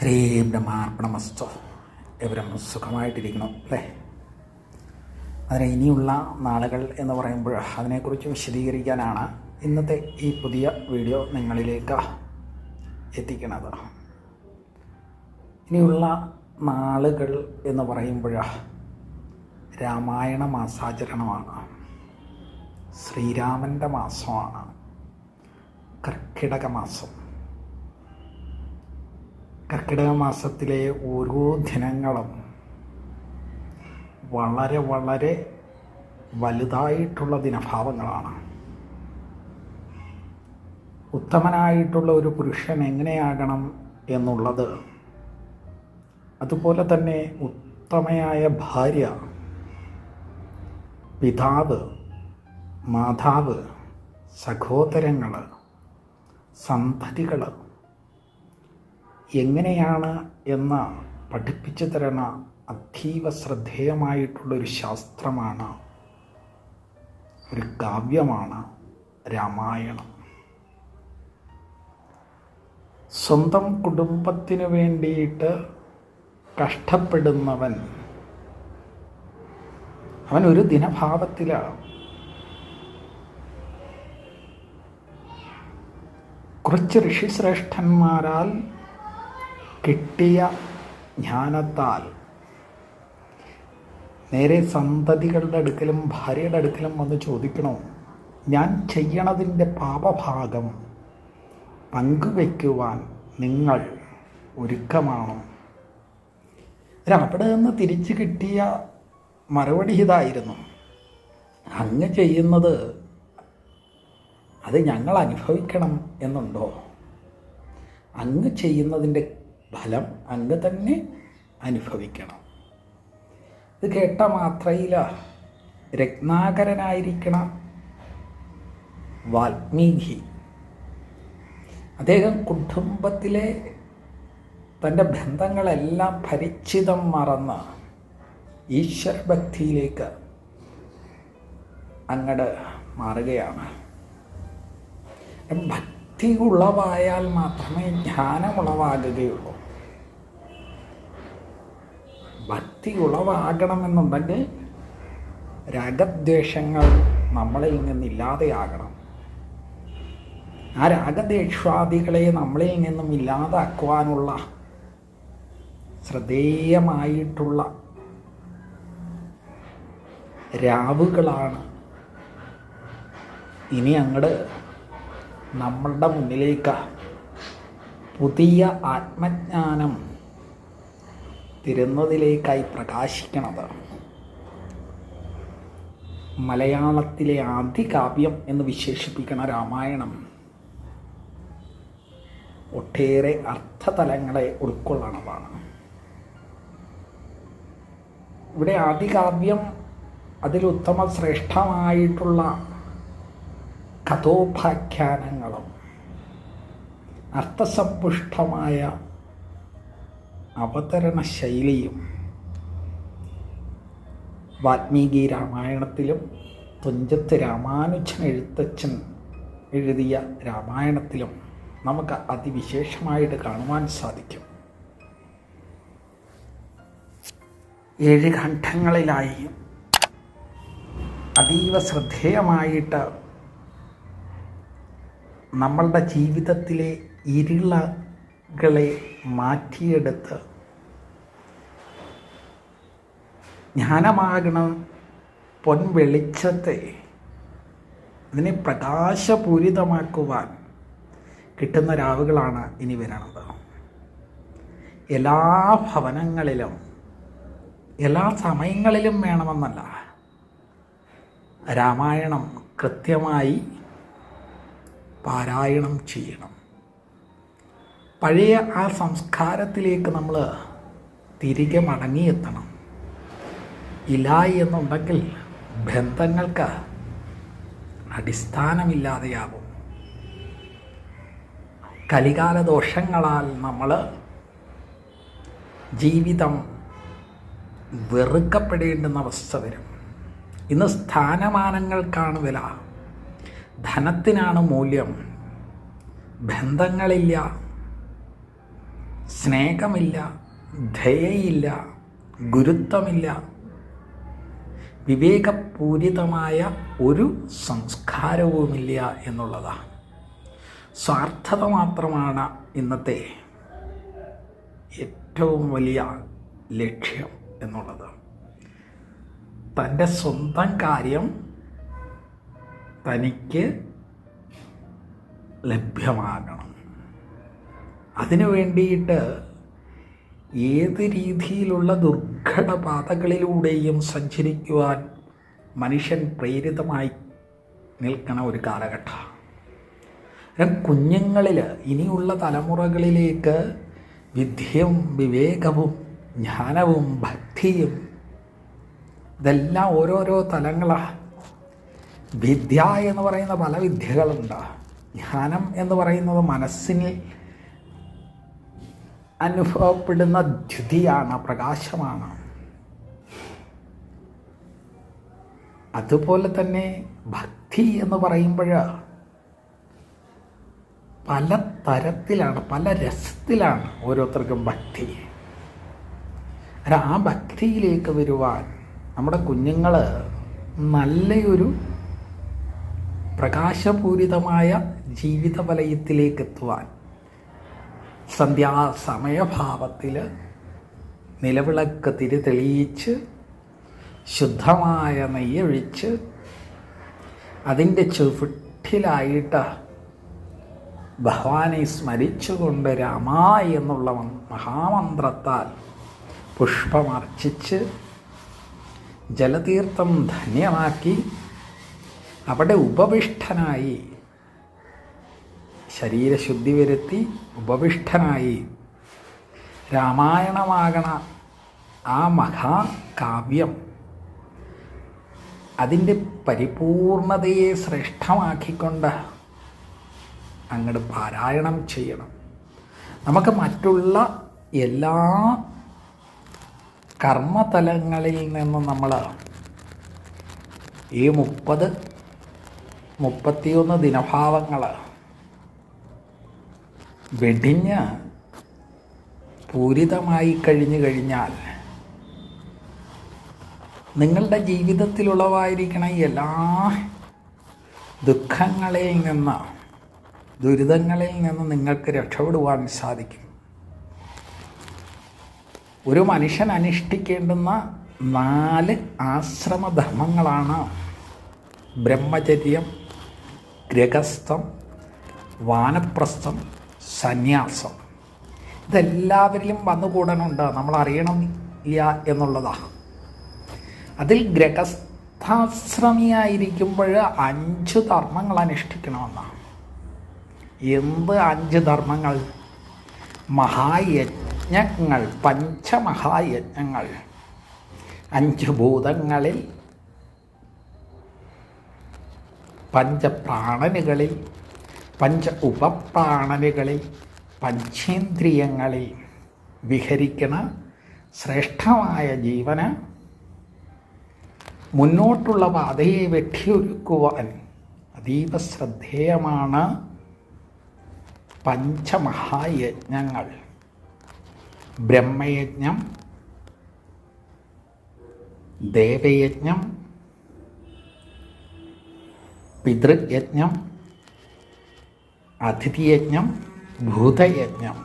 ഹരേം ബ്രഹ്മാർപ്പണമസ്തു എവരും സുഖമായിട്ടിരിക്കണം അല്ലേ? അതിന് ഇനിയുള്ള നാളുകൾ എന്ന് പറയുമ്പോൾ അതിനെക്കുറിച്ച് വിശദീകരിക്കാനാണ് ഇന്നത്തെ ഈ പുതിയ വീഡിയോ നിങ്ങളിലേക്ക് എത്തിക്കുന്നത്. ഇനിയുള്ള നാളുകൾ എന്ന് പറയുമ്പോൾ രാമായണ മാസാചരണമാണ്. ശ്രീരാമന്റെ മാസമാണ്. കർക്കിടക മാസം. കർക്കിടക മാസത്തിലെ ഓരോ ദിനങ്ങളും വളരെ വളരെ വലുതായിട്ടുള്ള ദിനഭാവങ്ങളാണ്. ഉത്തമനായിട്ടുള്ള ഒരു പുരുഷൻ എങ്ങനെയാകണം എന്നുള്ളത് അതുപോലെ തന്നെ ഉത്തമയായ ഭാര്യ പിതാവ് മാതാവ് സഹോദരങ്ങൾ സന്തതികൾ എങ്ങനെയാണ് എന്ന് പഠിപ്പിച്ചു തരണ അതീവ ശ്രദ്ധേയമായിട്ടുള്ളൊരു ശാസ്ത്രമാണ് ഒരു കാവ്യമാണ് രാമായണം. സ്വന്തം കുടുംബത്തിനു വേണ്ടിയിട്ട് കഷ്ടപ്പെടുന്നവൻ അവൻ ഒരു ദിനഭാവത്തിലാണ് കുറച്ച് ഋഷിശ്രേഷ്ഠന്മാരാൽ കിട്ടിയ ജ്ഞാനത്താൽ നേരെ സന്തതികളുടെ അടുക്കലും ഭാര്യയുടെ അടുക്കലും വന്ന് ചോദിക്കണോ? ഞാൻ ചെയ്യണതിന്റെ പാപഭാഗം പങ്കുവയ്ക്കുവാൻ നിങ്ങൾ ഒരുക്കമാണോ? അവിടെ നിന്ന് തിരിച്ചു കിട്ടിയ മറുപടി ഇതായിരുന്നു. അങ്ങ് ചെയ്യുന്നത് അത് ഞങ്ങൾ അനുഭവിക്കണം എന്നുണ്ടോ? അങ്ങ് ചെയ്യുന്നതിന്റെ ഫലം അങ്ങ് തന്നെ അനുഭവിക്കണം. ഇത് കേട്ട മാത്രയില രത്നാകരനായിരിക്കണ വാൽമീകി. അദ്ദേഹം കുടുംബത്തിലെ തന്റെ ബന്ധങ്ങളെല്ലാം പരിചിതം മറന്ന് ഈശ്വരഭക്തിയിലേക്ക് അങ്ങട് മാറുകയാണ്. ഭക്തി ഉളവായാൽ മാത്രമേ ജ്ഞാനം ഉളവാകുകയുള്ളൂ ഭക്തി ഉളവാകണമെന്നുണ്ടെങ്കിൽ രാഗദ്വേഷങ്ങൾ നമ്മളിൽ നിന്നില്ലാതെയാകണം ആ രാഗദ്വേഷാദികളെ നമ്മളിൽ നിന്നും ഇല്ലാതാക്കുവാനുള്ള ശ്രദ്ധേയമായിട്ടുള്ള രാവുകളാണ് ഇനി അങ്ങട് നമ്മളുടെ മുന്നിലേക്ക് പുതിയ ആത്മജ്ഞാനം തിരുന്നതിലേക്കായി പ്രകാശിക്കണത്. മലയാളത്തിലെ ആദ്യ കാവ്യം എന്ന് വിശേഷിപ്പിക്കണ രാമായണം ഒട്ടേറെ അർത്ഥതലങ്ങളെ ഉൾക്കൊള്ളണതാണ്. ഇവിടെ ആദികാവ്യം അതിൽ ഉത്തമ ശ്രേഷ്ഠമായിട്ടുള്ള കഥോപാഖ്യാനങ്ങളും അർത്ഥസമ്പുഷ്ടമായ അവതരണ ശൈലിയും വാൽമീകി രാമായണത്തിലും തുഞ്ചത്ത് രാമാനുജൻ എഴുത്തച്ഛൻ എഴുതിയ രാമായണത്തിലും നമുക്ക് അതിവിശേഷമായിട്ട് കാണുവാൻ സാധിക്കും. ഏഴ് ഖണ്ഡങ്ങളിലായി അതീവ ശ്രദ്ധേയമായിട്ട് നമ്മളുടെ ജീവിതത്തിലെ ഇരുളകളെ മാറ്റിയെടുത്ത് ജ്ഞാനമാകണം. പൊൻവെളിച്ചത്തെ അതിനെ പ്രകാശപൂരിതമാക്കുവാൻ കിട്ടുന്ന രാവുകളാണ് ഇനി വരണത്. എല്ലാ ഭവനങ്ങളിലും എല്ലാ സമയങ്ങളിലും വേണമെന്നല്ല. രാമായണം കൃത്യമായി പാരായണം ചെയ്യണം. പഴയ ആ സംസ്കാരത്തിലേക്ക് നമ്മൾ തിരികെ മടങ്ങിയെത്തണം. ഇല്ല എന്നുണ്ടെങ്കിൽ ബന്ധങ്ങൾക്ക് അടിസ്ഥാനമില്ലാതെയാവും കലികാല ദോഷങ്ങളാൽ നമ്മൾ ജീവിതം വെറുക്കപ്പെടേണ്ടുന്ന അവസ്ഥ വരും. ഇന്ന് സ്ഥാനമാനങ്ങൾക്കാണ് വില ധനത്തിനാണ് മൂല്യം. ബന്ധങ്ങളില്ല. സ്നേഹമില്ല. ദയയില്ല ഗുരുത്വമില്ല. വിവേകപൂരിതമായ ഒരു സംസ്കാരവുമില്ല എന്നുള്ളതാണ് സ്വാർത്ഥത മാത്രമാണ് ഇന്നത്തെ ഏറ്റവും വലിയ ലക്ഷ്യം എന്നുള്ളത്. തന്റെ സ്വന്തം കാര്യം തനിക്ക് ലഭ്യമാകണം. അതിനു വേണ്ടിയിട്ട് ഏത് രീതിയിലുള്ള ദുർഘട പാതകളിലൂടെയും സഞ്ചരിക്കുവാൻ മനുഷ്യൻ പ്രേരിതമായി നിൽക്കണ ഒരു കാലഘട്ടമാണ് കുഞ്ഞുങ്ങളിൽ ഇനിയുള്ള തലമുറകളിലേക്ക് വിദ്യയും വിവേകവും ജ്ഞാനവും ഭക്തിയും ഇതെല്ലാം ഓരോരോ തലങ്ങളാണ് വിദ്യ എന്ന് പറയുന്ന പല വിദ്യകളുണ്ട്. ജ്ഞാനം എന്ന് പറയുന്നത് മനസ്സിന് അനുഭവപ്പെടുന്ന ദ്യുതിയാണ് പ്രകാശമാണ്. അതുപോലെ തന്നെ ഭക്തി എന്ന് പറയുമ്പോൾ പല തരത്തിലാണ് പല രസത്തിലാണ് ഓരോരുത്തർക്കും ഭക്തി. ആ ഭക്തിയിലേക്ക് വരുവാൻ നമ്മുടെ കുഞ്ഞുങ്ങൾ നല്ലൊരു പ്രകാശപൂരിതമായ ജീവിത വലയത്തിലേക്ക് എത്തുവാൻ സന്ധ്യാസമയഭാവത്തിൽ നിലവിളക്ക് തിരി തെളിയിച്ച് ശുദ്ധമായ നെയ്യൊഴിച്ച് അതിന്റെ ചുവട്ടിലായിട്ട് ഭഗവാനെ സ്മരിച്ചുകൊണ്ട് രാമ എന്നുള്ള മഹാമന്ത്രത്താൽ പുഷ്പമർച്ചിച്ച് ജലതീർത്ഥം ധന്യമാക്കി അവിടെ ഉപവിഷ്ടനായി ശരീരശുദ്ധി വരുത്തി ഉപവിഷ്ടനായി. രാമായണമാകണ ആ മഹാകാവ്യം അതിന്റെ പരിപൂർണതയെ ശ്രേഷ്ഠമാക്കിക്കൊണ്ട് അങ്ങോട്ട് പാരായണം ചെയ്യണം. നമുക്ക് മറ്റുള്ള എല്ലാ കർമ്മതലങ്ങളിൽ നിന്ന് നമ്മൾ ഈ മുപ്പത് മുപ്പത്തിയൊന്ന് ദിനഭാവങ്ങൾ വെടിഞ്ഞ് പൂരിതമായി കഴിഞ്ഞു കഴിഞ്ഞാൽ നിങ്ങളുടെ ജീവിതത്തിലുള്ളവായിരിക്കണ എല്ലാ ദുഃഖങ്ങളിൽ നിന്ന് ദുരിതങ്ങളിൽ നിന്ന് നിങ്ങൾക്ക് രക്ഷപ്പെടുവാൻ സാധിക്കും. ഒരു മനുഷ്യൻ അനുഷ്ഠിക്കേണ്ടുന്ന നാല് ആശ്രമധർമ്മങ്ങളാണ് ബ്രഹ്മചര്യം ഗ്രഹസ്ഥം വാനപ്രസ്ഥം സന്യാസം. ഇതെല്ലാവരിലും വന്നുകൂടാനുണ്ട്. നമ്മൾ അറിയണം ഇല്ല എന്നുള്ളതാണ് അതിൽ ഗ്രഹസ്ഥാശ്രമിയായിരിക്കുമ്പോൾ അഞ്ച് ധർമ്മങ്ങൾ അനുഷ്ഠിക്കണമെന്നാണ്. എന്ത് അഞ്ച് ധർമ്മങ്ങൾ? മഹായജ്ഞങ്ങൾ പഞ്ചമഹായജ്ഞങ്ങൾ. അഞ്ച് ഭൂതങ്ങളിൽ പഞ്ചപ്രാണനുകളിൽ പഞ്ച ഉപപ്രാണനുകളിൽ പഞ്ചേന്ദ്രിയങ്ങളിൽ വിഹരിക്കണ ശ്രേഷ്ഠമായ ജീവന് മുന്നോട്ടുള്ള പാതയെ വെട്ടിയൊരുക്കുവാൻ അതീവ ശ്രദ്ധേയമാണ് പഞ്ചമഹായജ്ഞങ്ങൾ. ബ്രഹ്മയജ്ഞം ദേവയജ്ഞം പിതൃയജ്ഞം അതിഥിയജ്ഞം ഭൂതയജ്ഞം.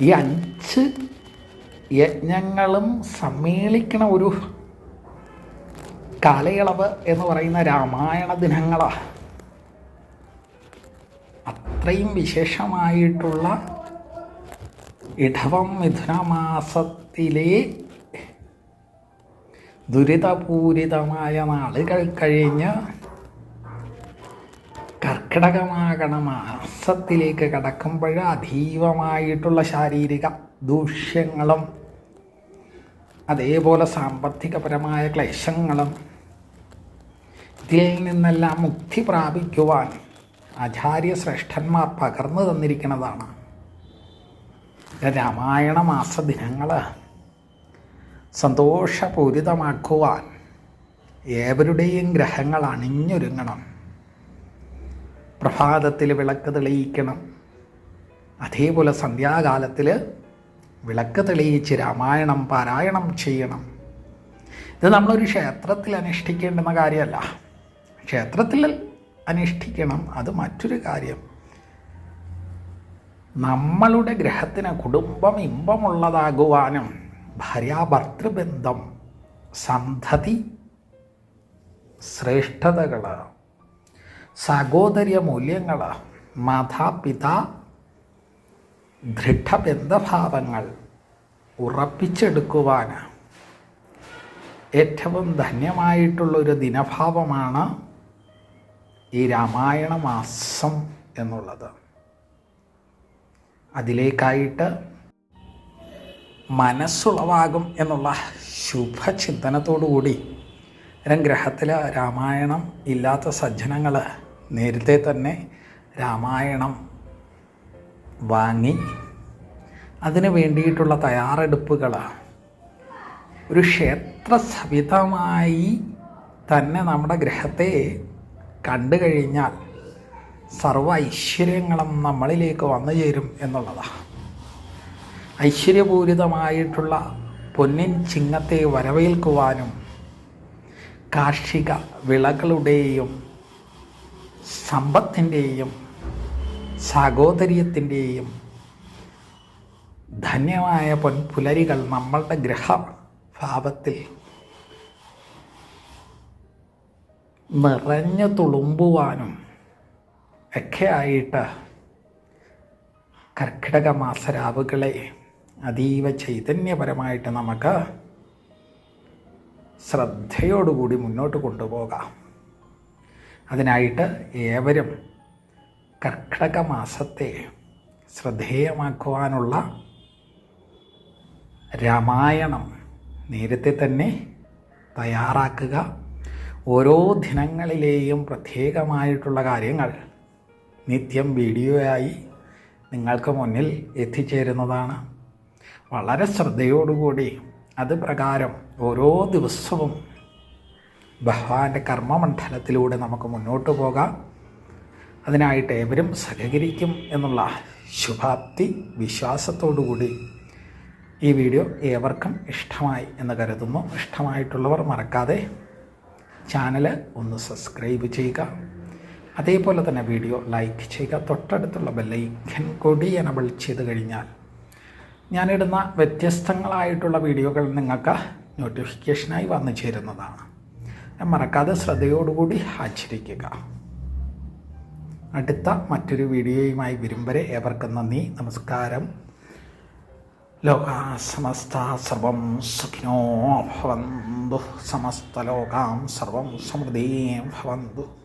ഈ അഞ്ച് യജ്ഞങ്ങളും സമ്മേളിക്കണ ഒരു കാലയളവ് എന്ന് പറയുന്ന രാമായണ ദിനങ്ങളാണ് അത്രയും വിശേഷമായിട്ടുള്ള ഇടവം മിഥുനമാസത്തിലെ ദുരിതപൂരിതമായ നാളുകൾ കഴിഞ്ഞ് കർക്കിടകമാകണ മാസത്തിലേക്ക് കടക്കുമ്പോൾ അതീവമായിട്ടുള്ള ശാരീരിക ദൂഷ്യങ്ങളും അതേപോലെ സാമ്പത്തികപരമായ ക്ലേശങ്ങളും ഇതിൽ നിന്നെല്ലാം മുക്തി പ്രാപിക്കുവാൻ ആചാര്യ ശ്രേഷ്ഠന്മാർ പകർന്നു തന്നിരിക്കുന്നതാണ്. രാമായണ മാസ ദിനങ്ങൾ സന്തോഷപൂരിതമാക്കുവാൻ ഏവരുടെയും ഗ്രഹങ്ങൾ അണിഞ്ഞൊരുങ്ങണം. പ്രഭാതത്തിൽ വിളക്ക് തെളിയിക്കണം. അതേപോലെ സന്ധ്യാകാലത്തിൽ വിളക്ക് തെളിയിച്ച് രാമായണം പാരായണം ചെയ്യണം. ഇത് നമ്മളൊരു ക്ഷേത്രത്തിൽ അനുഷ്ഠിക്കേണ്ടുന്ന കാര്യമല്ല. ക്ഷേത്രത്തിൽ അനുഷ്ഠിക്കണം അത് മറ്റൊരു കാര്യം. നമ്മളുടെ ഗ്രഹത്തിന് കുടുംബം ഇമ്പമുള്ളതാകുവാനും ഭാര്യാഭർത്തൃബന്ധം സന്ധതി ശ്രേഷ്ഠതകൾ സഹോദര്യ മൂല്യങ്ങൾ മാതാപിതാ ദൃഢബന്ധഭാവങ്ങൾ ഉറപ്പിച്ചെടുക്കുവാൻ ഏറ്റവും ധന്യമായിട്ടുള്ളൊരു ദിനഭാവമാണ് ഈ രാമായണ മാസം എന്നുള്ളത്. അതിലേക്കായിട്ട് മനസ്സുളവാകും എന്നുള്ള ശുഭചിന്തനത്തോടുകൂടി ഗ്രഹത്തിൽ രാമായണം ഇല്ലാത്ത സജ്ജനങ്ങൾ നേരത്തെ തന്നെ രാമായണം വാങ്ങി അതിന് വേണ്ടിയിട്ടുള്ള തയ്യാറെടുപ്പുകൾ ഒരു ക്ഷേത്ര സഹിതമായി തന്നെ നമ്മുടെ ഗ്രഹത്തെ കണ്ടു കഴിഞ്ഞാൽ സർവ ഐശ്വര്യങ്ങളും നമ്മളിലേക്ക് വന്നു ചേരും എന്നുള്ളതാണ് ഐശ്വര്യപൂരിതമായിട്ടുള്ള പൊന്നിൻ ചിങ്ങത്തെ വരവേൽക്കുവാനും കാർഷിക വിളകളുടെയും സമ്പത്തിന്റെയും സാഹോദര്യത്തിന്റെയും ധന്യമായ പൊൻപുലരികൾ നമ്മളുടെ ഗ്രഹഭാവത്തിൽ നിറഞ്ഞു തുളുമ്പുവാനും ഒക്കെ ആയിട്ട് കർക്കിടക മാസരാവുകളെ അതീവ ചൈതന്യപരമായിട്ട് നമുക്ക് ശ്രദ്ധയോടുകൂടി മുന്നോട്ട് കൊണ്ടുപോകാം. അതിനായിട്ട് ഏവരും കർക്കിടക മാസത്തെ ശ്രദ്ധേയമാക്കുവാനുള്ള രാമായണം നേരത്തെ തന്നെ തയ്യാറാക്കുക. ഓരോ ദിനങ്ങളിലെയും പ്രത്യേകമായിട്ടുള്ള കാര്യങ്ങൾ നിത്യം വീഡിയോയായി നിങ്ങൾക്ക് മുന്നിൽ എത്തിച്ചേരുന്നതാണ്. വളരെ ശ്രദ്ധയോടുകൂടി അത് പ്രകാരം ഓരോ ദിവസവും ഭഗവാന്റെ കർമ്മമണ്ഡലത്തിലൂടെ നമുക്ക് മുന്നോട്ട് പോകാം. അതിനായിട്ട് ഏവരും സഹകരിക്കും എന്നുള്ള ശുഭാപ്തി വിശ്വാസത്തോടുകൂടി ഈ വീഡിയോ ഏവർക്കും ഇഷ്ടമായി എന്ന് കരുതുന്നു. ഇഷ്ടമായിട്ടുള്ളവർ മറക്കാതെ ചാനൽ ഒന്ന് സബ്സ്ക്രൈബ് ചെയ്യുക. അതേപോലെ തന്നെ വീഡിയോ ലൈക്ക് ചെയ്യുക. തൊട്ടടുത്തുള്ള ബെല്ലൈക്കൻ കൊടി എനബിൾ ചെയ്ത് കഴിഞ്ഞാൽ ഞാനിടുന്ന വ്യത്യസ്തങ്ങളായിട്ടുള്ള വീഡിയോകൾ നിങ്ങൾക്ക് നോട്ടിഫിക്കേഷനായി വന്നു ചേരുന്നതാണ്. മറക്കാതെ ശ്രദ്ധയോടുകൂടി ആചരിക്കുക. അടുത്ത മറ്റൊരു വീഡിയോയുമായി വരും വരെ ഏവർക്കും നന്ദി നമസ്കാരം. ലോക സമസ്ത സർവം സുഖിനോ ഭവന്തു സമസ്ത ലോകാം സർവം സമൃദ്ധീം ഭവന്തു.